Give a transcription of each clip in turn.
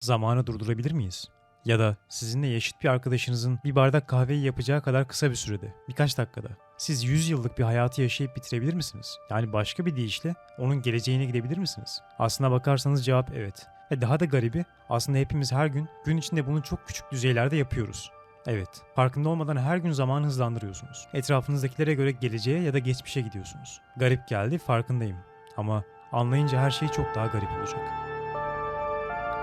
Zamanı durdurabilir miyiz? Ya da sizinle yaşıt bir arkadaşınızın bir bardak kahveyi yapacağı kadar kısa bir sürede, birkaç dakikada. Siz 100 yıllık bir hayatı yaşayıp bitirebilir misiniz? Yani başka bir deyişle onun geleceğine gidebilir misiniz? Aslına bakarsanız cevap evet. Ve daha da garibi aslında hepimiz her gün gün içinde bunu çok küçük düzeylerde yapıyoruz. Evet, farkında olmadan her gün zamanı hızlandırıyorsunuz. Etrafınızdakilere göre geleceğe ya da geçmişe gidiyorsunuz. Garip geldi, farkındayım. Ama anlayınca her şey çok daha garip olacak.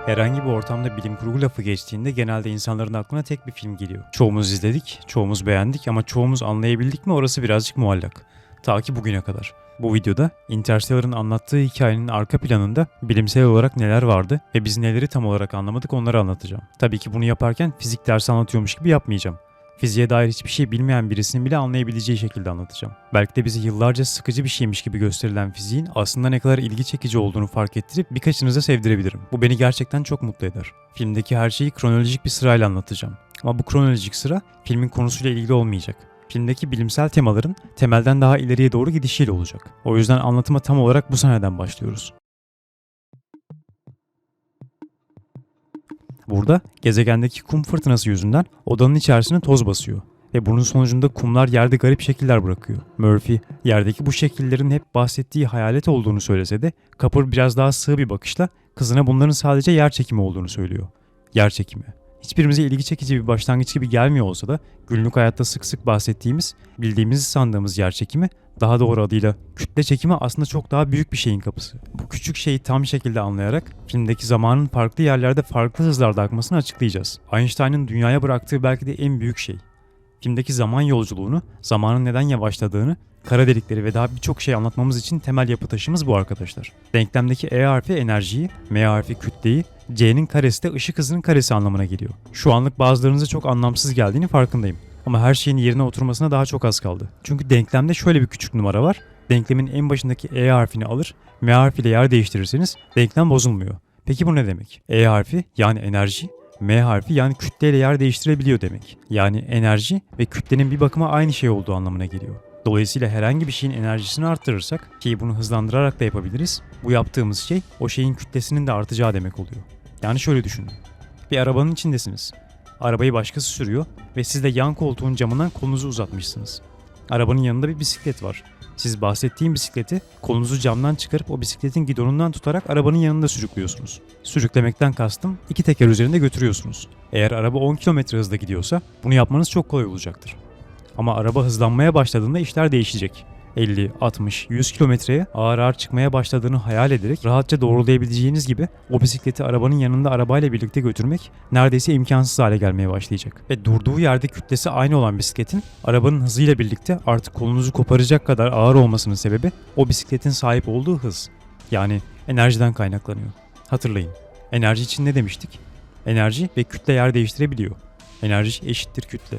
Herhangi bir ortamda bilim kurgu lafı geçtiğinde genelde insanların aklına tek bir film geliyor. Çoğumuz izledik, çoğumuz beğendik ama çoğumuz anlayabildik mi orası birazcık muallak. Ta ki bugüne kadar. Bu videoda Interstellar'ın anlattığı hikayenin arka planında bilimsel olarak neler vardı ve biz neleri tam olarak anlamadık onları anlatacağım. Tabii ki bunu yaparken fizik dersi anlatıyormuş gibi yapmayacağım. Fiziğe dair hiçbir şey bilmeyen birisinin bile anlayabileceği şekilde anlatacağım. Belki de bize yıllarca sıkıcı bir şeymiş gibi gösterilen fiziğin aslında ne kadar ilgi çekici olduğunu fark ettirip birkaçınıza sevdirebilirim. Bu beni gerçekten çok mutlu eder. Filmdeki her şeyi kronolojik bir sırayla anlatacağım. Ama bu kronolojik sıra filmin konusuyla ilgili olmayacak. Filmdeki bilimsel temaların temelden daha ileriye doğru gidişiyle olacak. O yüzden anlatıma tam olarak bu sahneden başlıyoruz. Burada gezegendeki kum fırtınası yüzünden odanın içerisine toz basıyor ve bunun sonucunda kumlar yerde garip şekiller bırakıyor. Murphy yerdeki bu şekillerin hep bahsettiği hayalet olduğunu söylese de Kapır biraz daha sığ bir bakışla kızına bunların sadece yer çekimi olduğunu söylüyor. Yer çekimi. Hiçbirimize ilgi çekici bir başlangıç gibi gelmiyor olsa da günlük hayatta sık sık bahsettiğimiz, bildiğimizi sandığımız yer çekimi daha doğru adıyla kütle çekimi aslında çok daha büyük bir şeyin kapısı. Bu küçük şeyi tam şekilde anlayarak filmdeki zamanın farklı yerlerde farklı hızlarda akmasını açıklayacağız. Einstein'ın dünyaya bıraktığı belki de en büyük şey. Filmdeki zaman yolculuğunu, zamanın neden yavaşladığını, kara delikleri ve daha birçok şey anlatmamız için temel yapı taşımız bu arkadaşlar. Denklemdeki E harfi enerjiyi, M harfi kütleyi, C'nin karesi de ışık hızının karesi anlamına geliyor. Şu anlık bazılarınıza çok anlamsız geldiğini farkındayım. Ama her şeyin yerine oturmasına daha çok az kaldı. Çünkü denklemde şöyle bir küçük numara var. Denklemin en başındaki E harfini alır, M harfiyle yer değiştirirseniz denklem bozulmuyor. Peki bu ne demek? E harfi yani enerji, M harfi yani kütleyle yer değiştirebiliyor demek. Yani enerji ve kütlenin bir bakıma aynı şey olduğu anlamına geliyor. Dolayısıyla herhangi bir şeyin enerjisini arttırırsak ki bunu hızlandırarak da yapabiliriz. Bu yaptığımız şey o şeyin kütlesinin de artacağı demek oluyor. Yani şöyle düşünün. Bir arabanın içindesiniz. Arabayı başkası sürüyor ve siz de yan koltuğun camından kolunuzu uzatmışsınız. Arabanın yanında bir bisiklet var. Siz bahsettiğim bisikleti kolunuzu camdan çıkarıp o bisikletin gidonundan tutarak arabanın yanında sürüklüyorsunuz. Sürüklemekten kastım iki teker üzerinde götürüyorsunuz. Eğer araba 10 km hızla gidiyorsa bunu yapmanız çok kolay olacaktır. Ama araba hızlanmaya başladığında işler değişecek. 50, 60, 100 kilometreye ağır ağır çıkmaya başladığını hayal ederek rahatça doğrulayabileceğiniz gibi o bisikleti arabanın yanında arabayla birlikte götürmek neredeyse imkansız hale gelmeye başlayacak. Ve durduğu yerde kütlesi aynı olan bisikletin arabanın hızıyla birlikte artık kolunuzu koparacak kadar ağır olmasının sebebi o bisikletin sahip olduğu hız. Yani enerjiden kaynaklanıyor. Hatırlayın. Enerji için ne demiştik? Enerji ve kütle yer değiştirebiliyor. Enerji eşittir kütle.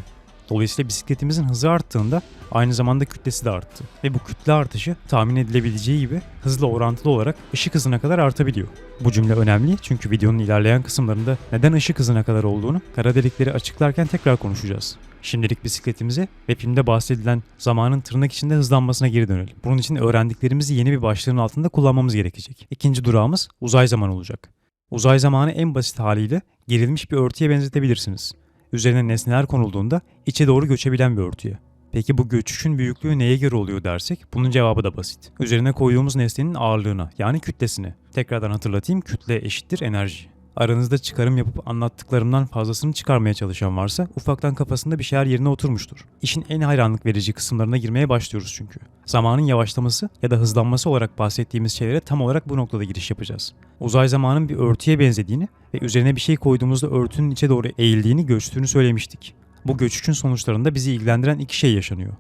Dolayısıyla bisikletimizin hızı arttığında aynı zamanda kütlesi de arttı. Ve bu kütle artışı tahmin edilebileceği gibi hızla orantılı olarak ışık hızına kadar artabiliyor. Bu cümle önemli çünkü videonun ilerleyen kısımlarında neden ışık hızına kadar olduğunu kara delikleri açıklarken tekrar konuşacağız. Şimdilik bisikletimize ve filmde bahsedilen zamanın tırnak içinde hızlanmasına geri dönelim. Bunun için öğrendiklerimizi yeni bir başlığın altında kullanmamız gerekecek. İkinci durağımız uzay zamanı olacak. Uzay zamanı en basit haliyle gerilmiş bir örtüye benzetebilirsiniz üzerine nesneler konulduğunda içe doğru göçebilen bir örtüye. Peki bu göçüşün büyüklüğü neye göre oluyor dersek bunun cevabı da basit. Üzerine koyduğumuz nesnenin ağırlığına yani kütlesine. Tekrardan hatırlatayım kütle eşittir enerji. Aranızda çıkarım yapıp anlattıklarımdan fazlasını çıkarmaya çalışan varsa ufaktan kafasında bir şeyler yerine oturmuştur. İşin en hayranlık verici kısımlarına girmeye başlıyoruz çünkü. Zamanın yavaşlaması ya da hızlanması olarak bahsettiğimiz şeylere tam olarak bu noktada giriş yapacağız. Uzay zamanın bir örtüye benzediğini ve üzerine bir şey koyduğumuzda örtünün içe doğru eğildiğini, göçtüğünü söylemiştik. Bu göçüşün sonuçlarında bizi ilgilendiren iki şey yaşanıyor.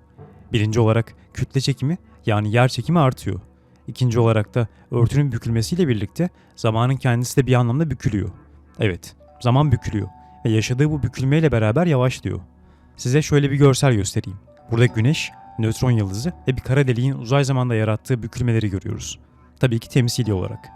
Birinci olarak kütle çekimi yani yer çekimi artıyor. İkinci olarak da örtünün bükülmesiyle birlikte zamanın kendisi de bir anlamda bükülüyor. Evet, zaman bükülüyor ve yaşadığı bu bükülmeyle beraber yavaşlıyor. Size şöyle bir görsel göstereyim. Burada güneş, nötron yıldızı ve bir kara deliğin uzay zamanda yarattığı bükülmeleri görüyoruz. Tabii ki temsili olarak.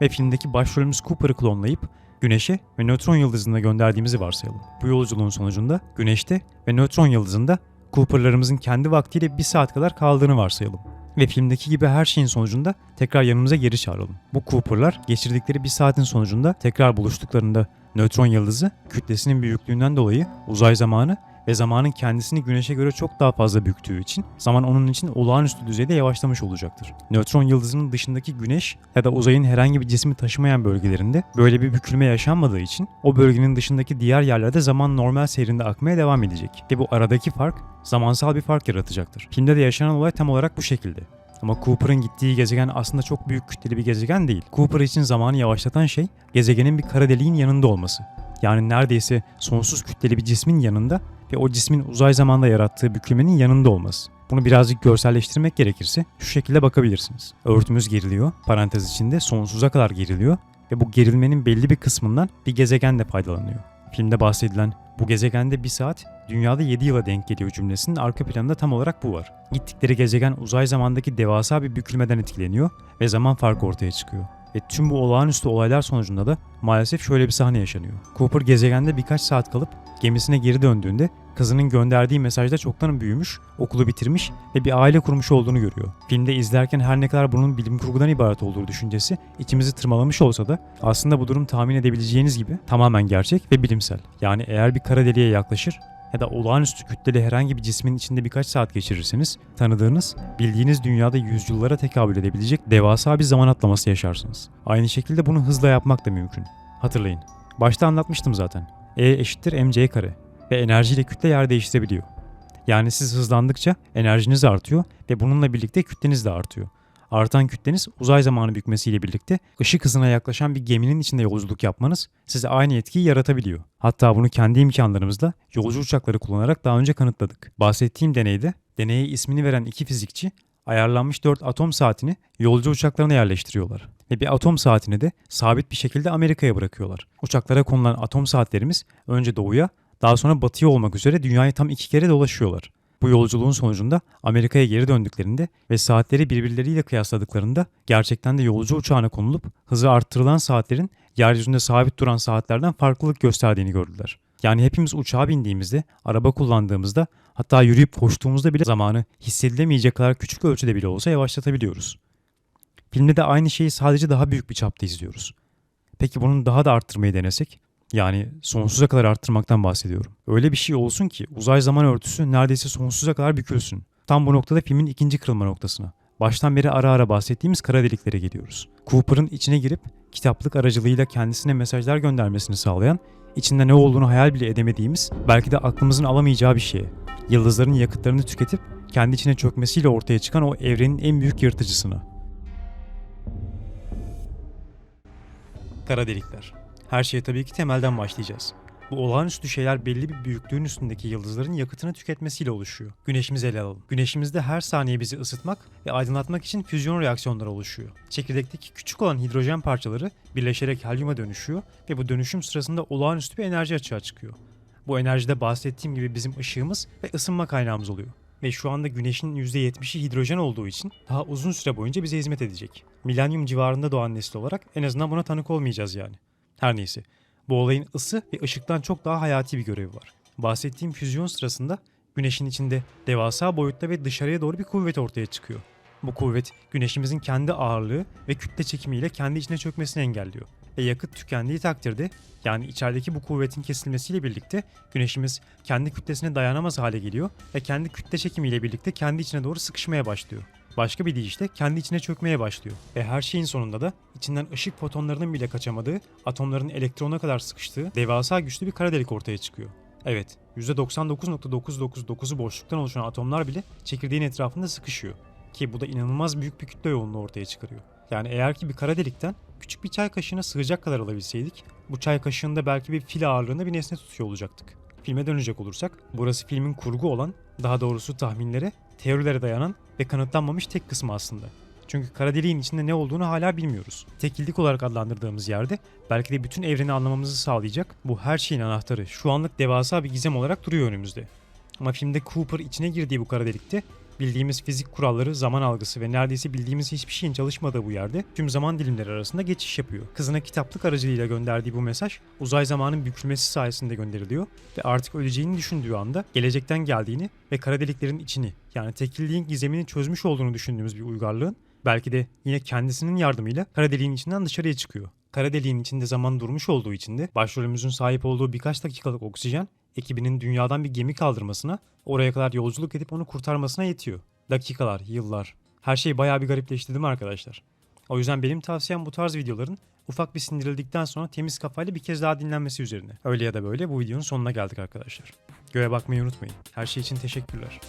Ve filmdeki başrolümüz Cooper'ı klonlayıp Güneş'e ve nötron yıldızına gönderdiğimizi varsayalım. Bu yolculuğun sonucunda Güneş'te ve nötron yıldızında Cooper'larımızın kendi vaktiyle bir saat kadar kaldığını varsayalım. Ve filmdeki gibi her şeyin sonucunda tekrar yanımıza geri çağıralım. Bu Cooper'lar geçirdikleri bir saatin sonucunda tekrar buluştuklarında nötron yıldızı kütlesinin büyüklüğünden dolayı uzay zamanı ve zamanın kendisini güneşe göre çok daha fazla büktüğü için zaman onun için olağanüstü düzeyde yavaşlamış olacaktır. Nötron yıldızının dışındaki güneş ya da uzayın herhangi bir cismi taşımayan bölgelerinde böyle bir bükülme yaşanmadığı için o bölgenin dışındaki diğer yerlerde zaman normal seyrinde akmaya devam edecek ve bu aradaki fark zamansal bir fark yaratacaktır. Filmde de yaşanan olay tam olarak bu şekilde. Ama Cooper'ın gittiği gezegen aslında çok büyük kütleli bir gezegen değil. Cooper için zamanı yavaşlatan şey gezegenin bir kara deliğin yanında olması. Yani neredeyse sonsuz kütleli bir cismin yanında ve o cismin uzay zamanda yarattığı bükülmenin yanında olması. Bunu birazcık görselleştirmek gerekirse şu şekilde bakabilirsiniz. Örtümüz geriliyor, parantez içinde sonsuza kadar geriliyor ve bu gerilmenin belli bir kısmından bir gezegen de faydalanıyor. Filmde bahsedilen bu gezegende bir saat dünyada 7 yıla denk geliyor cümlesinin arka planında tam olarak bu var. Gittikleri gezegen uzay zamandaki devasa bir bükülmeden etkileniyor ve zaman farkı ortaya çıkıyor. Ve tüm bu olağanüstü olaylar sonucunda da maalesef şöyle bir sahne yaşanıyor. Cooper gezegende birkaç saat kalıp gemisine geri döndüğünde kızının gönderdiği mesajda çoktan büyümüş, okulu bitirmiş ve bir aile kurmuş olduğunu görüyor. Filmde izlerken her ne kadar bunun bilim kurgudan ibaret olduğu düşüncesi içimizi tırmalamış olsa da aslında bu durum tahmin edebileceğiniz gibi tamamen gerçek ve bilimsel. Yani eğer bir kara deliğe yaklaşır ya da olağanüstü kütleli herhangi bir cismin içinde birkaç saat geçirirseniz tanıdığınız, bildiğiniz dünyada yüzyıllara tekabül edebilecek devasa bir zaman atlaması yaşarsınız. Aynı şekilde bunu hızla yapmak da mümkün. Hatırlayın. Başta anlatmıştım zaten. E eşittir mc kare ve enerjiyle kütle yer değiştirebiliyor. Yani siz hızlandıkça enerjiniz artıyor ve bununla birlikte kütleniz de artıyor. Artan kütleniz uzay zamanı bükmesiyle birlikte ışık hızına yaklaşan bir geminin içinde yolculuk yapmanız size aynı etkiyi yaratabiliyor. Hatta bunu kendi imkanlarımızla yolcu uçakları kullanarak daha önce kanıtladık. Bahsettiğim deneyde deneye ismini veren iki fizikçi ayarlanmış 4 atom saatini yolcu uçaklarına yerleştiriyorlar. Ve bir atom saatini de sabit bir şekilde Amerika'ya bırakıyorlar. Uçaklara konulan atom saatlerimiz önce doğuya daha sonra batıya olmak üzere dünyayı tam iki kere dolaşıyorlar. Bu yolculuğun sonucunda Amerika'ya geri döndüklerinde ve saatleri birbirleriyle kıyasladıklarında gerçekten de yolcu uçağına konulup hızı arttırılan saatlerin yeryüzünde sabit duran saatlerden farklılık gösterdiğini gördüler. Yani hepimiz uçağa bindiğimizde, araba kullandığımızda, hatta yürüyüp koştuğumuzda bile zamanı hissedilemeyecek kadar küçük ölçüde bile olsa yavaşlatabiliyoruz. Filmde de aynı şeyi sadece daha büyük bir çapta izliyoruz. Peki bunu daha da arttırmayı denesek? Yani sonsuza kadar arttırmaktan bahsediyorum. Öyle bir şey olsun ki uzay zaman örtüsü neredeyse sonsuza kadar bükülsün. Tam bu noktada filmin ikinci kırılma noktasına. Baştan beri ara ara bahsettiğimiz kara deliklere geliyoruz. Cooper'ın içine girip kitaplık aracılığıyla kendisine mesajlar göndermesini sağlayan, içinde ne olduğunu hayal bile edemediğimiz, belki de aklımızın alamayacağı bir şeye. Yıldızların yakıtlarını tüketip kendi içine çökmesiyle ortaya çıkan o evrenin en büyük yırtıcısına. Kara delikler. Her şeye tabii ki temelden başlayacağız. Bu olağanüstü şeyler belli bir büyüklüğün üstündeki yıldızların yakıtını tüketmesiyle oluşuyor. Güneşimizi ele alalım. Güneşimizde her saniye bizi ısıtmak ve aydınlatmak için füzyon reaksiyonları oluşuyor. Çekirdekteki küçük olan hidrojen parçaları birleşerek helyuma dönüşüyor ve bu dönüşüm sırasında olağanüstü bir enerji açığa çıkıyor. Bu enerjide bahsettiğim gibi bizim ışığımız ve ısınma kaynağımız oluyor. Ve şu anda güneşin %70'i hidrojen olduğu için daha uzun süre boyunca bize hizmet edecek. Milenyum civarında doğan nesil olarak en azından buna tanık olmayacağız yani. Her neyse. Bu olayın ısı ve ışıktan çok daha hayati bir görevi var. Bahsettiğim füzyon sırasında güneşin içinde devasa boyutta ve dışarıya doğru bir kuvvet ortaya çıkıyor. Bu kuvvet güneşimizin kendi ağırlığı ve kütle çekimiyle kendi içine çökmesini engelliyor. Ve yakıt tükendiği takdirde yani içerideki bu kuvvetin kesilmesiyle birlikte güneşimiz kendi kütlesine dayanamaz hale geliyor ve kendi kütle çekimiyle birlikte kendi içine doğru sıkışmaya başlıyor. Başka bir deyişle kendi içine çökmeye başlıyor. Ve her şeyin sonunda da içinden ışık fotonlarının bile kaçamadığı, atomların elektrona kadar sıkıştığı devasa güçlü bir kara delik ortaya çıkıyor. Evet, %99.999'u boşluktan oluşan atomlar bile çekirdeğin etrafında sıkışıyor. Ki bu da inanılmaz büyük bir kütle yoğunluğu ortaya çıkarıyor. Yani eğer ki bir kara delikten küçük bir çay kaşığına sığacak kadar alabilseydik, bu çay kaşığında belki bir fil ağırlığında bir nesne tutuyor olacaktık. Filme dönecek olursak, burası filmin kurgu olan, daha doğrusu tahminlere, teorilere dayanan ve kanıtlanmamış tek kısmı aslında. Çünkü kara deliğin içinde ne olduğunu hala bilmiyoruz. Tekillik olarak adlandırdığımız yerde belki de bütün evreni anlamamızı sağlayacak bu her şeyin anahtarı şu anlık devasa bir gizem olarak duruyor önümüzde. Ama filmde Cooper içine girdiği bu kara delikte Bildiğimiz fizik kuralları, zaman algısı ve neredeyse bildiğimiz hiçbir şeyin çalışmadığı bu yerde tüm zaman dilimleri arasında geçiş yapıyor. Kızına kitaplık aracılığıyla gönderdiği bu mesaj uzay zamanın bükülmesi sayesinde gönderiliyor ve artık öleceğini düşündüğü anda gelecekten geldiğini ve kara deliklerin içini yani tekilliğin gizemini çözmüş olduğunu düşündüğümüz bir uygarlığın belki de yine kendisinin yardımıyla kara deliğin içinden dışarıya çıkıyor. Kara deliğin içinde zaman durmuş olduğu için de başrolümüzün sahip olduğu birkaç dakikalık oksijen ekibinin dünyadan bir gemi kaldırmasına, oraya kadar yolculuk edip onu kurtarmasına yetiyor. Dakikalar, yıllar. Her şey bayağı bir garipleşti değil mi arkadaşlar? O yüzden benim tavsiyem bu tarz videoların ufak bir sindirildikten sonra temiz kafayla bir kez daha dinlenmesi üzerine. Öyle ya da böyle bu videonun sonuna geldik arkadaşlar. Göğe bakmayı unutmayın. Her şey için teşekkürler.